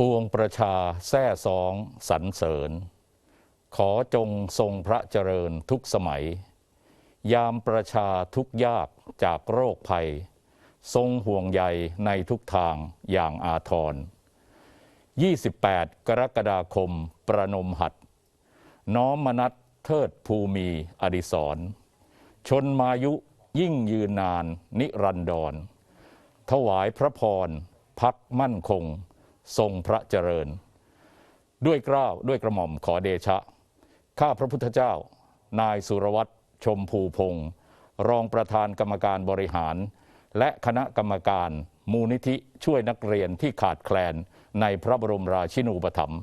ปวงประชาแท้สองสรรเสริญ ขอจงทรงพระเจริญทุกสมัย ยามประชาทุกยากจากโรคภัย ทรงห่วงใยในทุกทางอย่างอาทร 28 กรกฎาคมประนมหัด น้อมมนัตเทิดภูมีอดิศร ชนมายุยิ่งยืนนานนิรันดร ถวายพระพรพักมั่นคง ทรงพระเจริญ ด้วยเกล้าวด้วยกระหม่อมขอเดชะ ข้าพระพุทธเจ้า นายสุรวัตรชมพูพงศ์รองประธานกรรมการบริหาร และคณะกรรมการมูลนิธิช่วยนักเรียนที่ขาดแคลนในพระบรมราชินูปถัมภ์